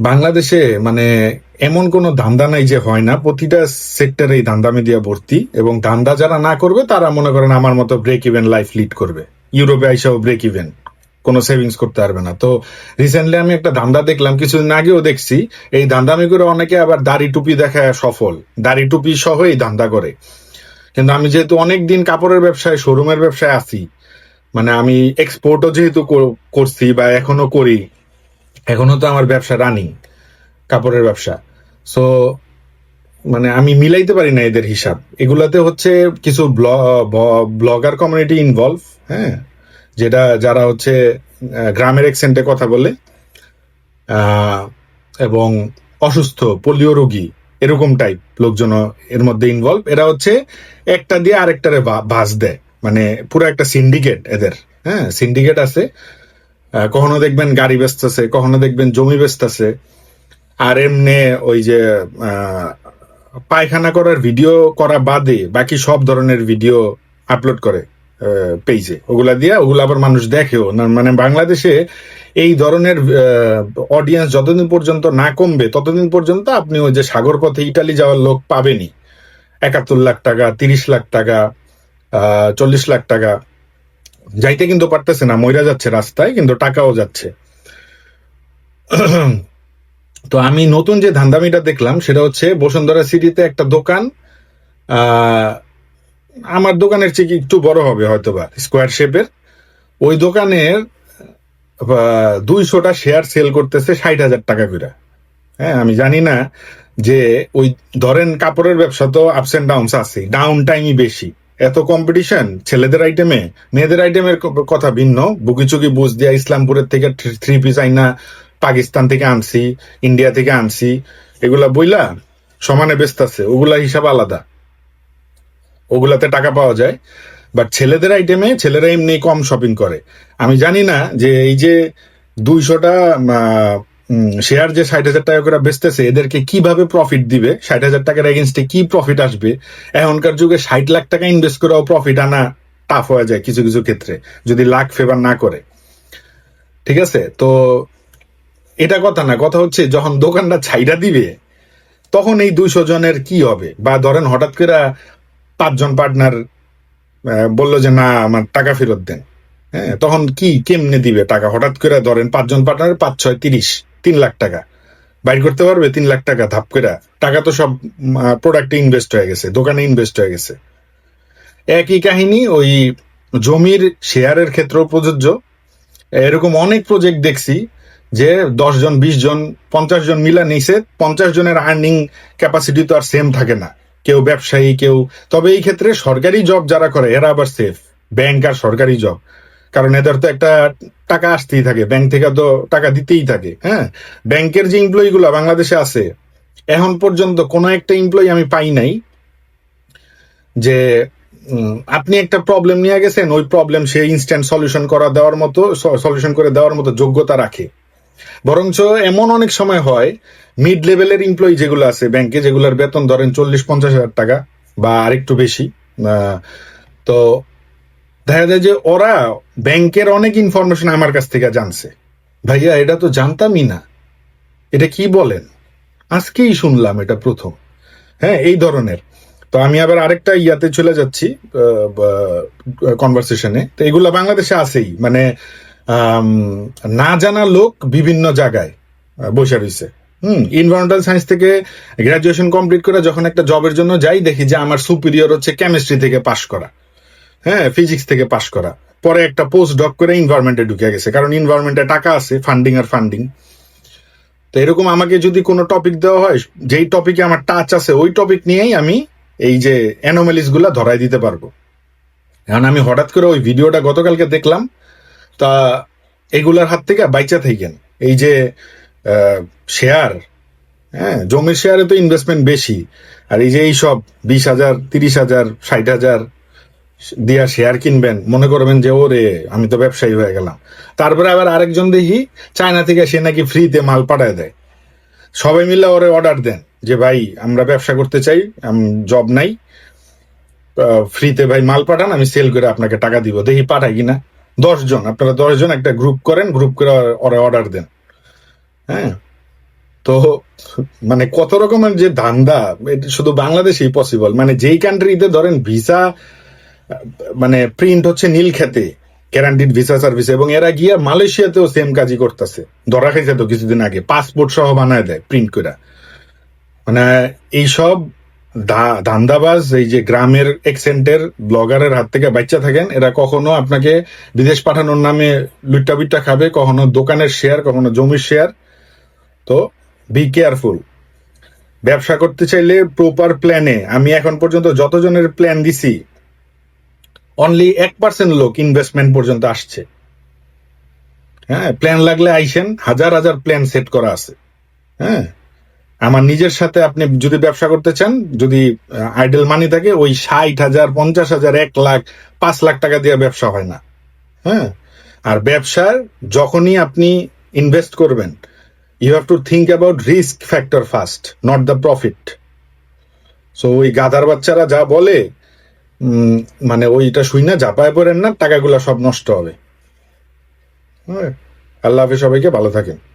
বাংলাদেশে মানে এমন কোনো ধান্দা নাই যে হয় না। প্রতিটা সেক্টরে এই ধান্দা মিডিয়া ভর্তি এবং ধান্দা যারা না করবে, তারা মনে করেন আমার মতো ব্রেক ইভেন লাইফ লিড করবে। ইউরোপে আইসাও ব্রেক ইভেন কোনো সেভিংস করতে পারবে না। তো রিসেন্টলি আমি একটা ধান্দা দেখলাম, কিছুদিন আগেও দেখছি। এই ধান্দামি করে অনেকে আবার দাড়ি টুপি দেখায় সফল। দাড়ি টুপি সহ এই ধান্দা করে। কিন্তু আমি যেহেতু অনেক দিন কাপড়ের ব্যবসায় শোরুমের ব্যবসায় আছি মানে আমি এক্সপোর্টও যেহেতু কর- করছি বা এখনও করি এখনও তো আমার ব্যবসা রানিং কাপড়ের ব্যবসা। সো মানে আমি মিলাইতে পারি না এদের হিসাব। এগুলাতে হচ্ছে কিছু ব্লগার কমিউনিটি ইনভলভ হ্যাঁ? যেটা, যারা হচ্ছে গ্রামের এক্সেন্টে কথা বলে এবং অসুস্থ, পোলিও রোগী, এরকম টাইপ লোকজন এর মধ্যে ইনভলভ এরা হচ্ছে একটা দিয়ে আরেকটারে বা- ভাঁজ দেয়। মানে পুরো একটা সিন্ডিকেট এদের হ্যাঁ? সিন্ডিকেট আছে। কখনো দেখবেন গাড়ি বেচতেছে, কখনো দেখবেন জমি বেচতেছে। আর এমনি ওই যে পায়খানা করার ভিডিও করা বাদে বাকি সব ধরনের ভিডিও আপলোড করে পেজে। ওগুলা দিয়ে ওগুলো আবার মানুষ দেখেও। মানে বাংলাদেশে এই ধরনের অডিয়েন্স যতদিন পর্যন্ত না কমবে, ততদিন পর্যন্ত আপনি ওই যে সাগর পথে ইটালি যাওয়ার লোক পাবেনই। একাত্তর লাখ টাকা, তিরিশ লাখ টাকা চল্লিশ লাখ টাকা। যাইতে কিন্তু পারতেছে না, মইরা যাচ্ছে রাস্তায়, কিন্তু টাকাও যাচ্ছে। তো আমি নতুন যে ধান্দামিটা দেখলাম, সেটা হচ্ছে বসুন্ধরা সিটিতে একটা দোকান আমার দোকানের চেয়ে একটু বড় হবে হয়তোবা, স্কোয়ার শেপের। ওই দোকানের দুইশোটা শেয়ার সেল করতেছে ষাট হাজার টাকা করে। হ্যাঁ আমি জানি না যে ওই, ধরেন কাপড়ের ব্যবসা তো আপস এন্ড ডাউনস আছে ডাউন টাইমই বেশি। এত কম্পিটিশন ছেলেদের আইটেমে মেয়েদের আইটেমের কথা ভিন্ন। বুকিচুকি বুঝ দিয়া ইসলামপুরের থেকে থ্রি পিস আইনা পাকিস্তান থেকে আনছি ইন্ডিয়া থেকে আনছি। এগুলা বইলা সমানে ব্যস্ত আছে, ওগুলা হিসাব আলাদা। ওগুলাতে টাকা পাওয়া যায়। বাট ছেলেদের আইটেমে ছেলেরা এমনি কম শপিং করে। আমি জানি না যে এই যে দুইশোটা শেয়ার যে ষাট হাজার টাকা করে বেচতেছে, এদেরকে কীভাবে প্রফিট দিবে? ষাট হাজার টাকার এগেনস্টে কি প্রফিট আসবে? এখনকার যুগে ষাট লাখ টাকা ইনভেস্ট করেও প্রফিট আনা টাফ হয়ে যায় কিছু কিছু ক্ষেত্রে, যদি লাখ ফেভার না করে। ঠিক আছে? তো এটা কথা না, কথা হচ্ছে যখন দোকানটা ছাইরা দিবে, তখন এই দুইশো জনের কি হবে? বা ধরেন হঠাৎ করে পাঁচজন পার্টনার বলল যে, না, আমার টাকা ফেরত দেন। হ্যাঁ তখন কি কেমনে দিবে টাকা? হঠাৎ করে ধরেন পাঁচজন পার্টনার পাঁচ, ছয়, তিরিশ। তিন লাখ টাকা। বাইর করতে পারবে তিন লাখ টাকা ধাপ করে টাকা তো সব প্রোডাক্টে ইনভেস্ট হয়ে গেছে, দোকানে ইনভেস্ট হয়ে গেছে। একই কাহিনী ওই জমির শেয়ারের ক্ষেত্রেও প্রযোজ্য। এরকম অনেক প্রজেক্ট দেখছি যে দশ জন, বিশ জন, পঞ্চাশ জন মিলা নিছে, পঞ্চাশ জনের আর্নিং ক্যাপাসিটি তো আর সেম থাকে না। কেউ ব্যবসায়ী, কেউ, তবে এই ক্ষেত্রে সরকারি জব যারা করে, এরা আবার সেফ ব্যাংক আর সরকারি জব কারণ এদের তো একটা টাকা আসতেই থাকে ব্যাংক থেকে তো টাকা দিতেই থাকে হ্যাঁ? ব্যাংকের যে এমপ্লয়ি গুলা বাংলাদেশে আছে, এখন পর্যন্ত কোনো একটা এমপ্লয়ি আমি পাই নাই যে আপনি একটা প্রবলেম নিয়ে গেছেন, ওই প্রবলেম সে ইনস্ট্যান্ট সলিউশন করা দেওয়ার মতো সলিউশন করে দেওয়ার মতো যোগ্যতা রাখে। বরঞ্চ এমন অনেক সময় হয় মিড লেভেলের এমপ্লয়ি যেগুলো আছে ব্যাংকে যেগুলোর বেতন ধরেন চল্লিশ পঞ্চাশ হাজার টাকা বা আরেকটু বেশি তো দেখা যায় যে ওরা ব্যাংকের অনেক ইনফরমেশন আমার কাছ থেকে জানছে। ভাইয়া, এটা তো জানতামই না। এটা কি বলেন? আজকেই শুনলাম এটা প্রথম। হ্যাঁ এই ধরনের। তো আমি আবার আরেকটা ইয়াতে চলে যাচ্ছি কনভারসেশনে তো এগুলো বাংলাদেশে আছেই। মানে না জানা লোক বিভিন্ন জায়গায় বসে রয়েছে। হুম ইনভারমেন্টাল সায়েন্স থেকে গ্রাজুয়েশন কমপ্লিট করে যখন একটা জবের জন্য যাই, দেখি যে আমার সুপিরিয়র হচ্ছে কেমিস্ট্রি থেকে পাশ করা। হ্যাঁ ফিজিক্স থেকে পাশ করা। পরে একটা পোস্ট ডক করে ইনভারমেন্টে ঢুকে গেছে, কারণ ইনভারমেন্টে টাকা আছে ফান্ডিং আর ফান্ডিং তো এরকম আমাকে যদি কোনো টপিক দেওয়া হয়, যেই টপিকে আমার টাচ আছে, ওই টপিক নিয়েই আমি এই যে অ্যানোমেলিসগুলা ধরাই দিতে পারব। এখন আমি হঠাৎ করে ওই ভিডিওটা গতকালকে দেখলাম, তা এগুলার হাত থেকে বাইচা থাকেন এই যে শেয়ার হ্যাঁ জমির শেয়ারে তো ইনভেস্টমেন্ট বেশি, আর এই যে এই সব বিশ হাজার, তিরিশ হাজার, ষাট হাজার দিয়া শেয়ার কিনবেন। মনে করবেন যে, ওরে, আমি তো ব্যবসায়ী হয়ে গেলাম। তারপরে আবার আরেকজন দেখি, চায়না থেকে সে নাকি ফ্রিতে মাল পাঠায় দেয়। সবাই মিলে ওরে অর্ডার দেন যে, ভাই, আমরা ব্যবসা করতে চাই জব নাই। ফ্রিতে ভাই মাল পাঠান, আমি সেল করে আপনাকে টাকা দিব। দেখি পাঠাই কিনা। দশ জন আপনারা দশ জন একটা গ্রুপ করেন গ্রুপ করে ওরা অর্ডার দেন। হ্যাঁ? তো মানে কত রকমের যে ধান্দা শুধু বাংলাদেশেই পসিবল মানে যেই কান্ট্রিতে ধরেন ভিসা মানে প্রিন্ট হচ্ছে নীল খেতে গ্যারান্টিড ভিসা সার্ভিস এবং এরা গিয়া মালয়েশিয়াতেও সেম কাজই করতেছে। ধরা খাইছে তো কিছুদিন আগে পাসপোর্ট সহ বানায় দেয় প্রিন্ট করে মানে এইসব ধান্দাবাজ, এই যে গ্রামের এক্সেন্টের ব্লগারের হাত থেকে বাচ্চা থাকেন, এরা কখনো আপনাকে বিদেশ পাঠানোর নামে লুট্টা বিট্টা খাবে, কখনো দোকানের শেয়ার কখনো জমির শেয়ার তো বি কেয়ারফুল ব্যবসা করতে চাইলে প্রপার প্ল্যানে আমি এখন পর্যন্ত যতজনের প্ল্যান দিছি অনলি এক পার্সেন্ট লোক ইনভেস্টমেন্ট পর্যন্ত আসছে। হ্যাঁ প্ল্যান লাগলে আইসেন, হাজার হাজার প্ল্যান সেট করা আছে। হ্যাঁ আমার নিজের সাথে আপনি যদি ব্যবসা করতে চান, যদি আইডল মানি থাকে, ওই ষাট হাজার, পঞ্চাশ হাজার, এক লাখ, পাঁচ লাখ টাকা দিয়ে ব্যবসা হয় না। হ্যাঁ আর ব্যবসার যখনই আপনি ইনভেস্ট করবেন you have to think about risk factor first not the profit so ওই গাধার বাচ্চারা যা বলে মানে ওইটা শুই না জাপায় পড়েন না, টাকাগুলো সব নষ্ট হবে। হ্যাঁ? আল্লাহ হাফিজ সবাইকে ভালো থাকেন।